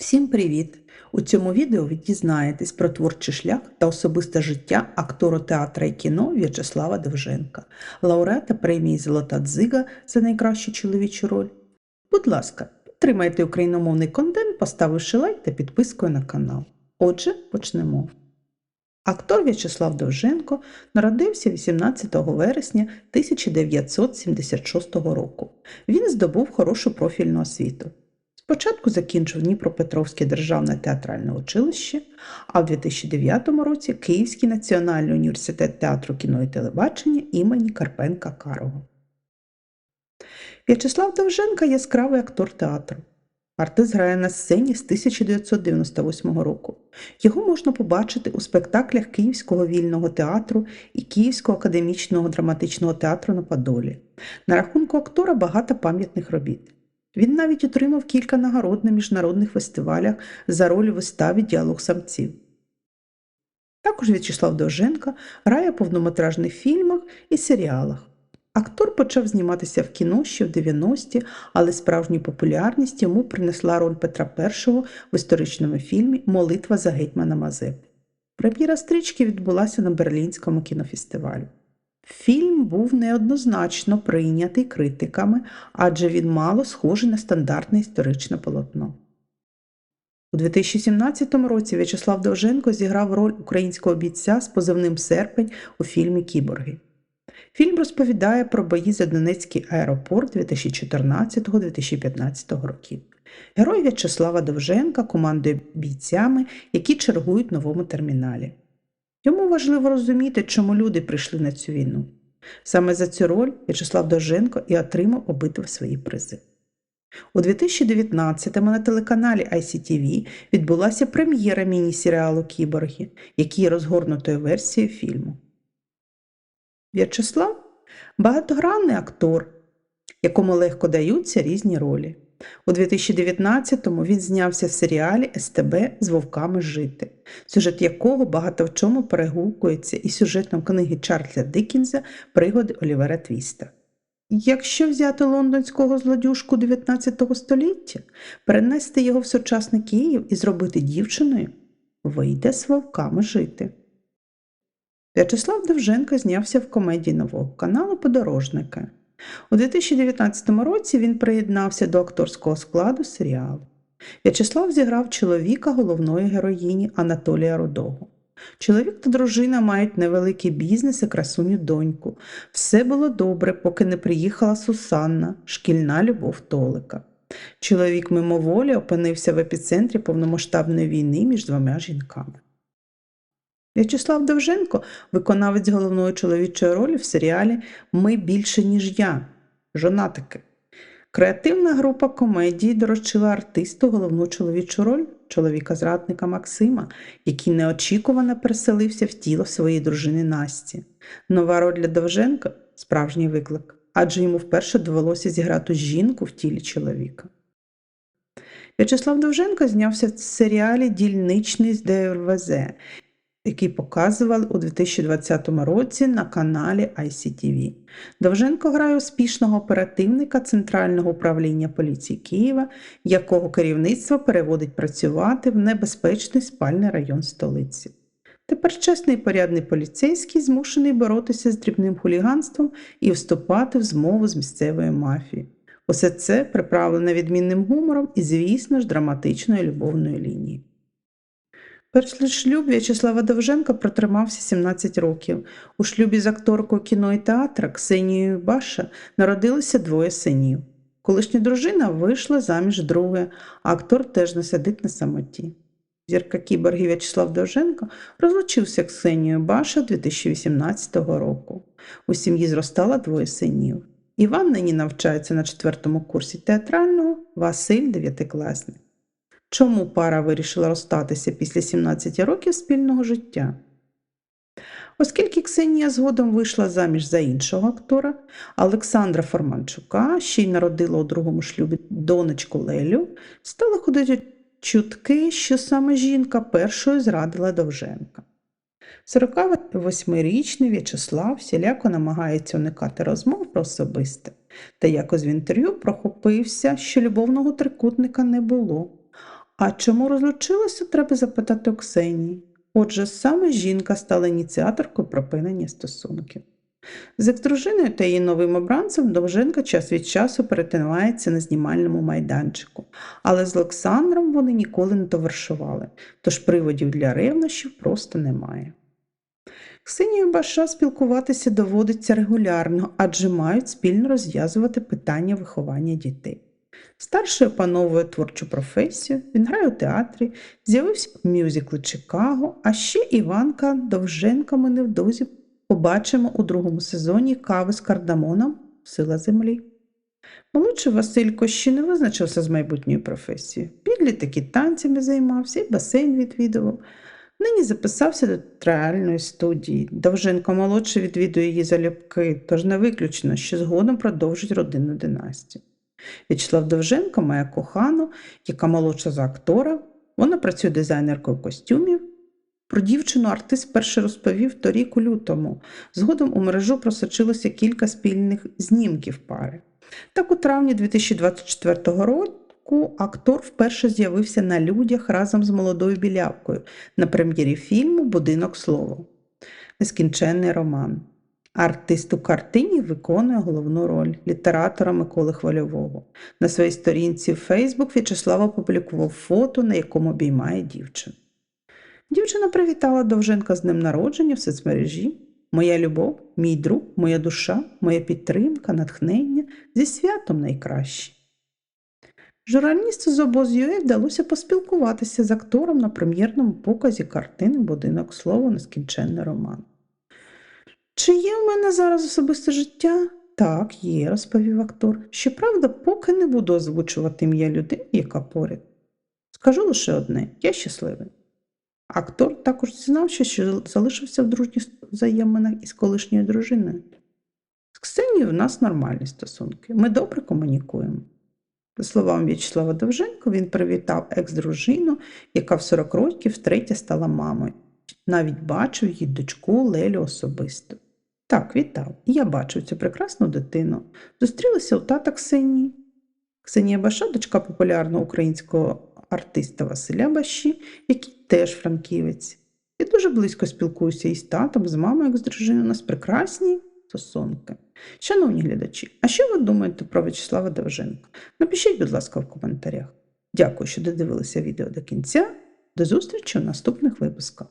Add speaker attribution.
Speaker 1: Всім привіт! У цьому відео ви дізнаєтесь про творчий шлях та особисте життя актора театра і кіно В'ячеслава Довженка, лауреата премії Золота дзига за найкращу чоловічу роль. Будь ласка, підтримайте україномовний контент, поставивши лайк та підпискою на канал. Отже, почнемо. Актор В'ячеслав Довженко народився 18 вересня 1976 року. Він здобув хорошу профільну освіту. Спочатку закінчив Дніпропетровське державне театральне училище, а в 2009 році Київський національний університет театру кіно і телебачення імені Карпенка Карого. В'ячеслав Довженка яскравий актор театру. Артист грає на сцені з 1998 року. Його можна побачити у спектаклях Київського вільного театру і Київського академічного драматичного театру на Подолі. На рахунку актора багато пам'ятних робіт. Він навіть отримав кілька нагород на міжнародних фестивалях за роль у виставі Діалог самців. Також В'ячеслав Довженко грає повнометражних фільмах і серіалах. Актор почав зніматися в кіно ще в 90-ті, але справжню популярність йому принесла роль Петра І в історичному фільмі Молитва за гетьмана Мазепи. Прем'єра стрічки відбулася на Берлінському кінофестивалі. Фільм був неоднозначно прийнятий критиками, адже він мало схожий на стандартне історичне полотно. У 2017 році В'ячеслав Довженко зіграв роль українського бійця з позивним серпень у фільмі Кіборги. Фільм розповідає про бої за Донецький аеропорт 2014-2015 років. Герой В'ячеслава Довженка командує бійцями, які чергують новому терміналі. Йому важливо розуміти, чому люди прийшли на цю війну. Саме за цю роль В'ячеслав Довженко і отримав обидва свої призи. У 2019-му на телеканалі ICTV відбулася прем'єра міні-серіалу Кіборги, який є розгорнутою версією фільму. В'ячеслав багатогранний актор, якому легко даються різні ролі. У 2019-му він знявся в серіалі СТБ з вовками жити, сюжет якого багато в чому перегукується із сюжетом книги Чарльза Диккінза Пригоди Олівера Твіста. Якщо взяти лондонського злодюжку 19 століття, перенести його в сучасний Київ і зробити дівчиною, вийде з вовками жити. В'ячеслав Довженко знявся в комедії нового каналу Подорожника. У 2019 році він приєднався до акторського складу серіалу. В'ячеслав зіграв чоловіка головної героїні Анатолія Рудого. Чоловік та дружина мають невеликий бізнес і красуню доньку. Все було добре, поки не приїхала Сусанна, шкільна любов Толика. Чоловік мимоволі опинився в епіцентрі повномасштабної війни між двома жінками. В'ячеслав Довженко, виконавець головної чоловічої ролі в серіалі Ми більше, ніж я. Жонатики. Креативна група комедії доручила артисту головну чоловічу роль чоловіка-зрадника Максима, який неочікувано переселився в тіло своєї дружини Насті. Нова роль для Довженка справжній виклик, адже йому вперше довелося зіграти жінку в тілі чоловіка. В'ячеслав Довженко знявся в серіалі Дільничний з ДРВЗ, який показували у 2020 році на каналі ICTV. Довженко грає успішного оперативника Центрального управління поліції Києва, якого керівництво переводить працювати в небезпечний спальний район столиці. Тепер чесний і порядний поліцейський змушений боротися з дрібним хуліганством і вступати в змову з місцевою мафією. Усе це приправлено відмінним гумором і, звісно ж, драматичною любовною лінією. Перший шлюб В'ячеслава Довженка протримався 17 років. У шлюбі з акторкою кіно і театра Ксенією Баша народилося двоє синів. Колишня дружина вийшла заміж друге, а актор теж не сидить на самоті. Зірка кіборги В'ячеслав Довженко розлучився Ксенією Баша 2018 року. У сім'ї зростало двоє синів. Іван нині навчається на четвертому курсі театрального, Василь дев'ятикласник. Чому пара вирішила розстатися після 17 років спільного життя? Оскільки Ксенія згодом вийшла заміж за іншого актора, Олександра Форманчука, ще й народила у другому шлюбі донечку Лелю, стали ходити чутки, що саме жінка першою зрадила Довженка. 48-річний В'ячеслав всіляко намагається уникати розмов про особисте, та якось в інтерв'ю прохопився, що любовного трикутника не було А чому розлучилася, треба запитати у Ксенії. Отже, саме жінка стала ініціаторкою припинення стосунків. З екс-дружиною та її новим обранцем Довженка час від часу перетинається на знімальному майданчику, але з Олександром вони ніколи не товаришували, тож приводів для ревнощів просто немає. Ксенію Баша спілкуватися доводиться регулярно, адже мають спільно розв'язувати питання виховання дітей. Старший опановує творчу професію, він грає у театрі, з'явився в мюзиклі Чикаго, а ще Іванка Довженка ми невдовзі побачимо у другому сезоні кави з кардамоном Сила землі. Молодший Василько ще не визначився з майбутньою професією. Підліток танцями займався, і басейн відвідував. Нині записався до театральної студії. Довженко молодший відвідує її залюбки, тож не виключено, що згодом продовжить родинну династію. В'ячеслав Довженко має кохану, яка молодша за актора. Вона працює дизайнеркою костюмів. Про дівчину артист вперше розповів торік у лютому. Згодом у мережу просочилося кілька спільних знімків пари. Так, у травні 2024 року актор вперше з'явився на людях разом з молодою білявкою на прем'єрі фільму Будинок слово. Нескінченний роман. Артист у картині виконує головну роль літератора Миколи Хвальового. На своїй сторінці в Facebook В'ячеслав опублікував фото, на якому обіймає дівчину. Дівчина привітала Довженка з днем народження в соцмережі. Моя любов, мій друг, моя душа, моя підтримка, натхнення зі святом найкраще. Журналісту з обоз.ua вдалося поспілкуватися з актором на прем'єрному показі картини Будинок слова Нескінченний роман. Чи є в мене зараз особисте життя? Так, є, розповів актор. Щоправда, поки не буду озвучувати ім'я людини, яка поряд. Скажу лише одне: я щасливий. Актор також зізнався, що залишився в дружніх взаєминах із колишньою дружиною. З Ксенією в нас нормальні стосунки. Ми добре комунікуємо. За словами В'ячеслава Довженко, він привітав екс-дружину, яка в 40 років втретє стала мамою. Навіть бачив її дочку Лелю особисто. Так, вітав. Я бачив цю прекрасну дитину. Зустрілися у тата Ксенії. Ксенія Баша, дочка популярного українського артиста Василя Баші, який теж франківець. Я дуже близько спілкуюся із татом, з мамою, як з дружиною. У нас прекрасні стосунки. Шановні глядачі, а що ви думаєте про В'ячеслава Довженка? Напишіть, будь ласка, в коментарях. Дякую, що додивилися відео до кінця. До зустрічі у наступних випусках.